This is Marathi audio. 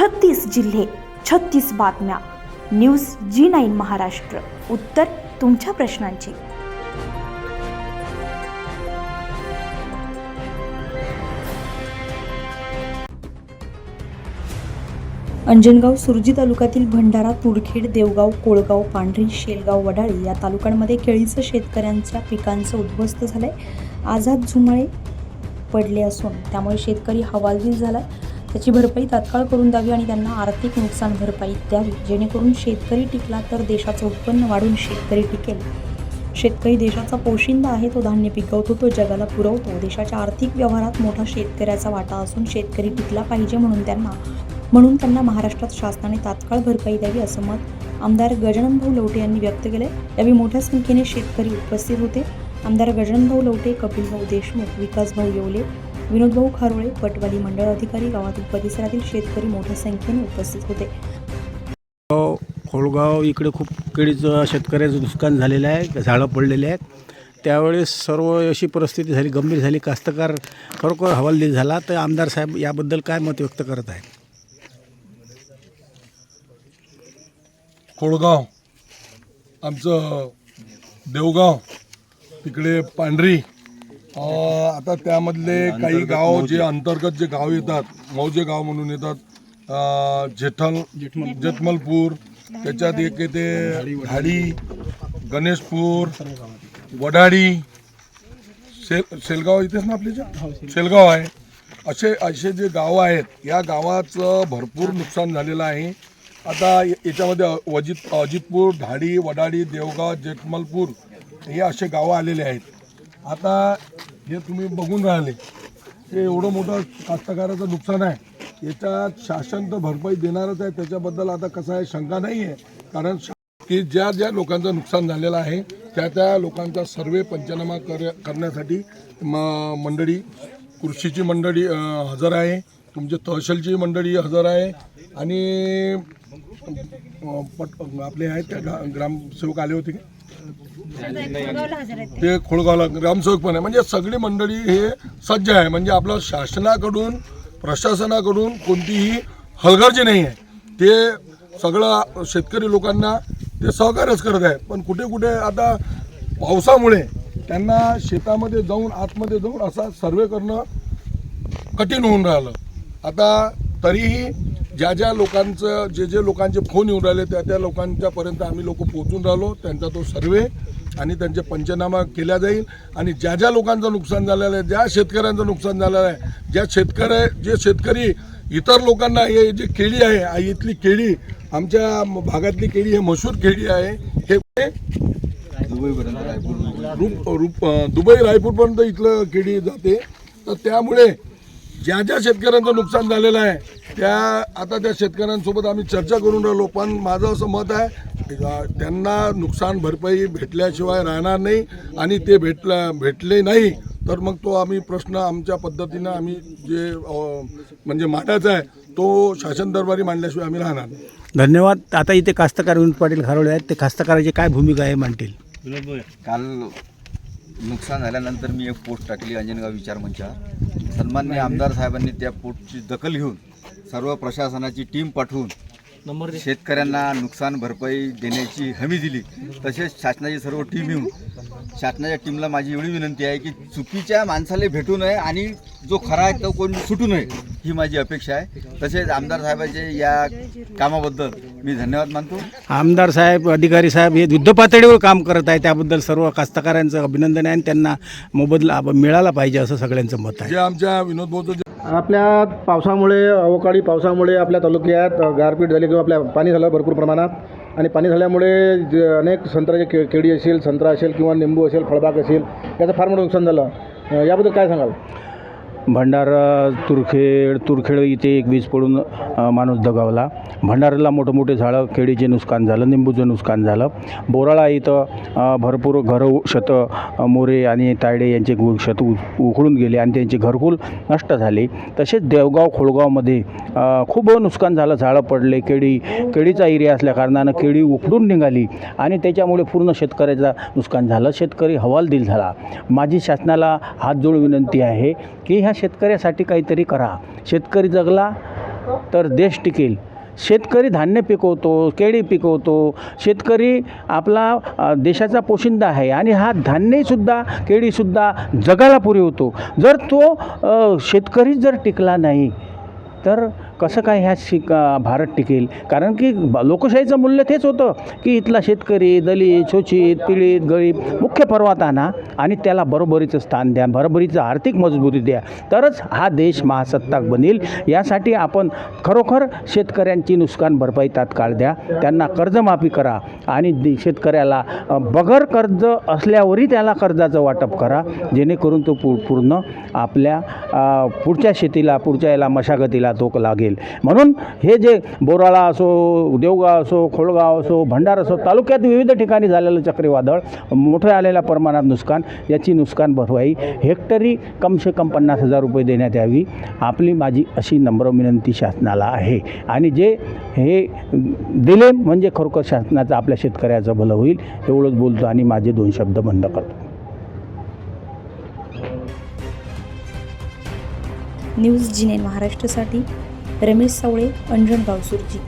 छत्तीस जिल्हे छत्तीस बातम्या. News G nine Maharashtra. उत्तर तुमच्या प्रश्नांची. अंजनगाव सुरजी तालुक्यातील भंडारा तुरखेड देवगाव कोळगाव पांढरी शेलगाव वडाळी या तालुक्यांमध्ये केळीचं शेतकऱ्यांच्या पिकांचं उद्ध्वस्त झालंय. आझाद झुमाळे पडले असून त्यामुळे शेतकरी हवालदिल झालाय. त्याची भरपाई तात्काळ करून द्यावी आणि त्यांना आर्थिक नुकसान भरपाई द्यावी. जेणेकरून शेतकरी टिकला तर देशाचं उत्पन्न वाढून शेतकरी टिकेल. शेतकरी देशाचा पोशिंदा आहे तो धान्य पिकवतो तो जगाला पुरवतो. देशाच्या आर्थिक व्यवहारात मोठा शेतकऱ्याचा वाटा असून शेतकरी टिकला पाहिजे म्हणून त्यांना म्हणून त्यांना महाराष्ट्रात शासनाने तात्काळ भरपाई द्यावी असं मत आमदार गजाननभाऊ लवटे यांनी व्यक्त केलं यावेळी मोठ्या संख्येने शेतकरी उपस्थित होते. आमदार गजाननभाऊ लवटे कपिलभाऊ देशमुख विकासभाऊ येवले विनोदभाऊ खारोळे पटवाडी मंडळ अधिकारी गावातील परिसरातील शेतकरी मोठ्या संख्येने उपस्थित होते. गाव खोळगाव इकडे खूप केळीचं शेतकऱ्याचं नुकसान झालेलं आहे झाडं पडलेले आहेत. त्यावेळेस सर्व अशी परिस्थिती झाली गंभीर झाली. कास्तकार खरोखर हवालदिल झाला. तर आमदार साहेब याबद्दल काय मत व्यक्त करत आहेत? कोळगाव आमचं देवगाव तिकडे पांढरी आता त्यामधले काही गाव जे अंतर्गत जे गाव येतात मौजे गाव म्हणून येतात अं, जेठल जेतमलपूर त्याच्यात एक येते ढाडी गणेशपूर वडाडी. सेल सेलगाव इथेच ना आपल्या सेलगाव. आहे. असे असे जे गाव आहेत या गावाचं भरपूर नुकसान झालेलं आहे. आता याच्यामध्ये अ- वजित अजितपूर ढाडी वडाडी देवगाव जेठमलपूर हे असे गावं आलेले आहेत. आता हे तुम्ही बघून राहिले हे एवढं मोठं कास्तकाराचं नुकसान आहे. याच्यात शासन तर भरपाई देणारच आहे त्याच्याबद्दल आता कसं आहे शंका नाही आहे कारण की ज्या ज्या लोकांचं नुकसान झालेलं आहे त्या त्या लोकांचा सर्वे पंचनामा कर करण्यासाठी म मंडळी कृषीची मंडळी हजर आहे. तुमचे तहसीलची मंडळी हजर आहे. आणि पट आपले आहेत त्या ग्रामसेवक आले होते ते खोळगावला ग्रामसेवक पण आहे म्हणजे सगळी मंडळी हे सज्ज आहे. म्हणजे आपलं शासनाकडून प्रशासनाकडून कोणतीही हलगर्जी नाही आहे. ते सगळं शेतकरी लोकांना ते सहकार्यच करत आहे. पण कुठे कुठे आता पावसामुळे त्यांना शेतामध्ये जाऊन आतमध्ये जाऊन असा सर्वे करणं कठीण होऊन राहिलं. आता तरीही ज्या ज्या लोकांचं जे जे लोकांचे फोन येऊन राहिले त्या त्या लोकांच्यापर्यंत आम्ही लोक पोहोचून राहिलो. त्यांचा तो सर्वे आणि त्यांचे पंचनामा केला जाईल. आणि ज्या ज्या लोकांचं नुकसान झालेलं आहे ज्या शेतकऱ्यांचं नुकसान झालेलं आहे ज्या शेतकरी जे शेतकरी इतर लोकांना हे जे केळी आहे इथली केळी आमच्या भागातली केळी हे मशहूर केळी आहे हे रूप रूप अं, दुबई रायपूरपर्यंत इथलं केळी जाते. तर त्यामुळे ज्या ज्या शेतकऱ्यांचं नुकसान झालेलं आहे त्या आता त्या शेतकऱ्यांसोबत आम्ही चर्चा करून राहिलो. पण माझं असं मत आहे त्यांना नुकसान भरपाई भेटल्याशिवाय राहणार नाही आणि ते भेटला भेटले नाही तर मग तो आम्ही प्रश्न आमच्या पद्धतीनं आम्ही जे म्हणजे मांडायचा आहे तो शासन दरबारी मांडल्याशिवाय आम्ही राहणार नाही. धन्यवाद. आता इथे कास्तकार विनोद पाटील खारोळे आहेत. ते कास्तकाराची काय भूमिका आहे मांडतील काल नुकसान झाल्यानंतर मी एक पोस्ट टाकली अंजनगाव विचारमंचावर सन्मान्य आमदार साहेबांनी त्या पोस्टची दखल घेऊन सर्व प्रशासनाची टीम पाठवून शेतकऱ्यांना नुकसान भरपाई देण्याची हमी दिली. तसेच शासनाची सर्व टीम येऊन शासनाच्या टीमला माझी एवढी विनंती आहे की चुकीच्या माणसाला भेटू नये आणि जो खरा आहे तो कोण सुटू नये. ही माझी अपेक्षा आहे. तसेच आमदार साहेबांचे या कामाबद्दल मी धन्यवाद मानतो. आमदार साहेब अधिकारी साहेब हे युद्धपातळीवर काम करत आहे. त्याबद्दल सर्व कास्तकारांचं अभिनंदन आहे आणि त्यांना मोबदला मिळाला पाहिजे असं सगळ्यांचं मत आहे. जे आमच्या विनोद भाऊचं जे आपल्या पावसामुळे अवकाळी पावसामुळे आपल्या तालुक्यात गारपीट झाली किंवा आपल्या पाणी झालं भरपूर प्रमाणात. आणि पाणी झाल्यामुळे जे अनेक संत्र्याचे के केळी असेल संत्रा असेल किंवा निंबू असेल फळबाग असेल याचं फार मोठं नुकसान झालं. याबद्दल काय सांगाल? भंडारा तुरखेड तुरखेड इथे एक वीज पडून माणूस दगावला. भंडाऱ्याला मोठं मोठे झाडं केळीचे नुकसान झालं निंबूचं नुकसान झालं. बोराळा इथं भरपूर घरं शतं मोरे आणि तायडे यांचे गु- उखळून उ गेले आणि त्यांचे घरकुल नष्ट झाले. तसेच देवगाव खोळगावमध्ये खूप नुकसान झालं. झाडं पडले केळी केळीचा एरिया असल्याकारणानं केळी उखडून निघाली आणि त्याच्यामुळे पूर्ण शेतकऱ्याचा नुकसान झालं. शेतकरी हवालदिल झाला. माझी शासनाला हात जोड विनंती आहे की ह्या ह्या शेतकऱ्यासाठी काहीतरी करा. शेतकरी जगला तर देश टिकेल. शेतकरी धान्य पिकवतो केळी पिकवतो. शेतकरी आपला देशाचा पोशिंदा आहे आणि हा धान्यसुद्धा केळीसुद्धा जगाला पुरवतो. जर तो शेतकरी जर टिकला नाही तर कसं काय ह्या शिक भारत टिकेल? कारण की लोकशाहीचं मूल्य तेच होतं की इथला शेतकरी दलित शोषित पीडित गरीब मुख्य पर्वात आणा आणि त्याला बरोबरीचं स्थान द्या बरोबरीचं आर्थिक मजबूती द्या. तरच हा देश महासत्ताक बनेल. यासाठी आपण खरोखर शेतकऱ्यांची नुकसान भरपाई तात्काळ द्या. त्यांना कर्जमाफी करा आणि शेतकऱ्याला बगर कर्ज असल्यावरही त्याला कर्जाचं वाटप करा. जेणेकरून तो पूर्ण आपल्या पुढच्या शेतीला पुढच्या याला मशागतीला तो लागेल. म्हणून हे जे बोराळा असो देवगाव असो खोळगाव असो भंडार असो तालुक्यात विविध ठिकाणी झालेलं चक्रीवादळ मोठं आलेल्या प्रमाणात नुकसान याची नुकसान भरपाई हेक्टरी कमसे कम पन्नास हजार रुपये देण्यात यावी आपली माझी अशी नम्र विनंती शासनाला आहे. आणि जे हे दिले म्हणजे खरोखर शासनाचं आपल्या शेतकऱ्याचं भलं होईल एवढंच बोलतो आणि माझे दोन शब्द बंद करतो. न्यूज जिने महाराष्ट्रासाठी रमेश सावळे अंजन गावसुरजी